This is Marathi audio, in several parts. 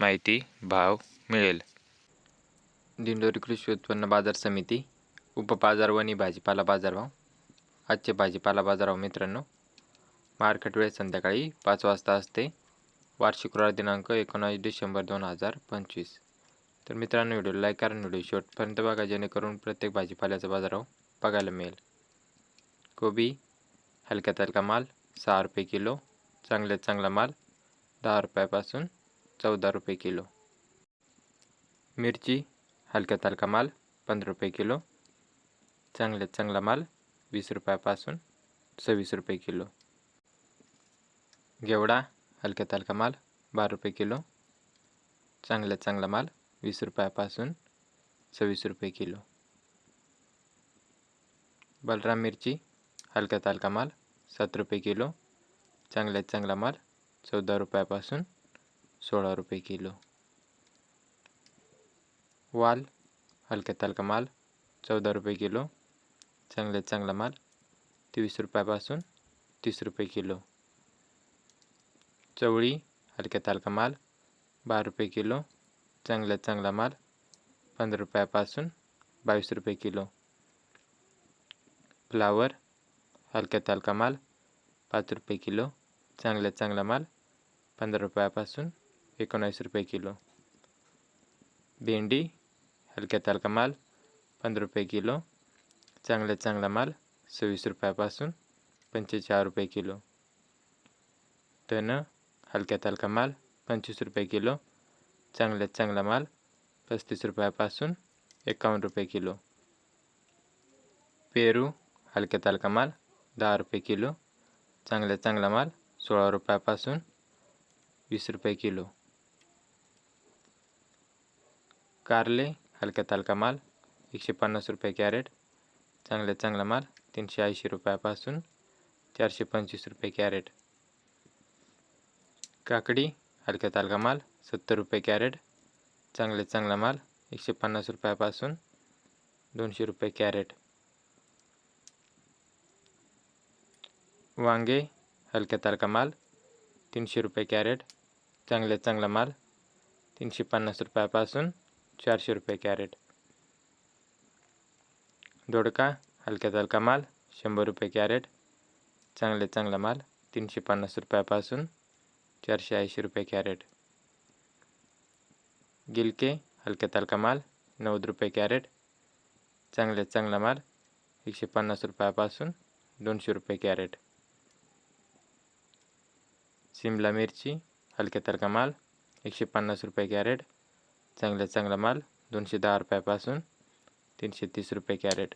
माहिती भाव मिळेल. दिंडोरी कृषी उत्पन्न बाजार समिती उपबाजार वणी भाजीपाला बाजारभाव आजचे भाजीपाला बाजारभाव मित्रांनो मार्केट वेळ संध्याकाळी पाच वाजता असते. वार शुक्रवार दिनांक एकोणावीस डिसेंबर दोन हजार पंचवीस. तर मित्रांनो व्हिडिओ लाईक करा व्हिडिओ शेवटपर्यंत बघा जेणेकरून प्रत्येक भाजीपाल्याचा बाजारभाव बघायला मिळेल. कोबी हलक्यात हलका माल सहा रुपये किलो चांगल्यात चांगला माल दहा रुपयापासून चौदा रुपये किलो. मिरची हलक्यात हलका माल पंधरा रुपये किलो. चांगल्यात चांगला माल वीस रुपयापासून सव्वीस रुपये किलो. गेवडा हलक्यात हलका माल बारा रुपये किलो. चांगल्यात चांगला माल वीस रुपयापासून सव्वीस रुपये किलो. बलराम मिरची हलक्यात हलका माल सात रुपये किलो. चांगल्यात चांगला माल चौदा रुपयापासून सोळा रुपये किलो. वाल हलक्यात हलका माल चौदा रुपये किलो. चांगल्यात चांगला माल तेवीस रुपयापासून तीस रुपये किलो. चवळी हलक्यात हलका माल बारा रुपये किलो. चांगल्यात चांगला माल पंधरा रुपयापासून बावीस रुपये किलो. फ्लावर हलक्यात हलका माल पाच रुपये किलो. चांगल्यात चांगला माल पंधरा रुपयापासून एकोणावीस रुपये किलो. भेंडी हलक्यात हलका माल पंधरा रुपये किलो. चांगल्यात चांगला माल सव्वीस रुपयापासून पंचेचाळीस रुपये किलो. धन हलक्यात हलका माल पंचवीस रुपये किलो. चांगल्यात चांगला माल पस्तीस रुपयापासून एकावन्न रुपये किलो. पेरू हलक्यात हलका माल दहा रुपये किलो. चांगल्यात चांगला माल सोळा रुपयापासून वीस रुपये किलो. कारले हलक्यात हलका माल एकशे पन्नास रुपये कॅरेट चांगल्यात चांगला माल तीनशे ऐंशी रुपयापासून चारशे पंचवीस रुपये कॅरेट. काकडी हलक्यात हलका माल सत्तर रुपये कॅरेट चांगल्यात चांगला माल एकशे पन्नास रुपयापासून दोनशे रुपये कॅरेट. वांगे हलक्यात हलका माल तीनशे रुपये कॅरेट चांगल्यात चांगला माल तीनशे पन्नास रुपयापासून चारशे रुपये कॅरेट. दोडका हलक्यात हलका माल शंभर रुपये कॅरेट. चांगले चांगला माल तीनशे पन्नास रुपयापासून चारशे ऐंशी रुपये कॅरेट. गिलके हलक्यात हलका माल नव्वद रुपये कॅरेट. चांगले चांगला माल एकशे पन्नास रुपयापासून दोनशे रुपये कॅरेट. सिमला मिरची हलक्यात हलका माल एकशे पन्नास रुपये कॅरेट. चांगला चांगला माल दोनशे दहा रुपयापासून तीनशे तीस रुपये कॅरेट.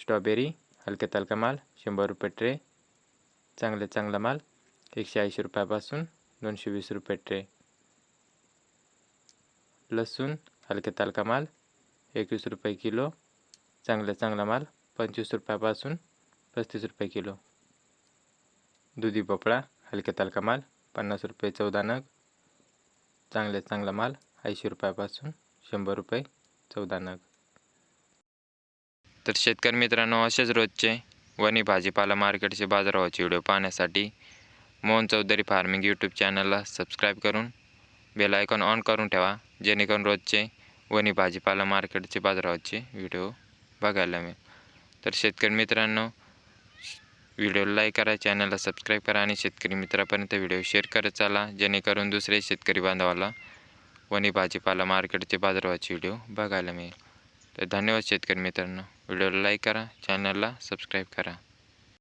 स्ट्रॉबेरी हलक्यात हलका माल शंभर रुपये ट्रे. चांगला चांगला माल एकशे ऐंशी रुपयापासून दोनशे वीस रुपये ट्रे. लसूण हलक्यात हलका माल एकवीस रुपये किलो. चांगला चांगला माल पंचवीस रुपयापासून पस्तीस रुपये किलो. दुधी भोपळा हलक्यात हलका माल पन्नास रुपये चौदा नग. चांगल्यात चांगला माल ऐंशी रुपयापासून शंभर रुपये चौदा नग. तर शेतकरी मित्रांनो असेच रोजचे वणी भाजीपाला मार्केटचे बाजारभावाचे व्हिडिओ पाहण्यासाठी मोहन चौधरी फार्मिंग यूट्यूब चॅनलला सबस्क्राईब करून बेल आयकॉन ऑन करून ठेवा जेणेकरून रोजचे वणी भाजीपाला मार्केटचे बाजारभावाचे व्हिडिओ बघायला मिळेल. तर शेतकरी मित्रांनो व्हिडिओ लाईक करा चॅनलला सबस्क्राईब करा आणि शेतकरी मित्रापर्यंत व्हिडिओ शेअर करत चाला जेणेकरून दुसरे शेतकरी बांधवाला वणी भाजीपाला मार्केटचे बाजारवाचे व्हिडिओ बघायला मिळेल. तर धन्यवाद शेतकरी मित्रांनो. व्हिडिओला लाईक करा चॅनलला सबस्क्राईब करा.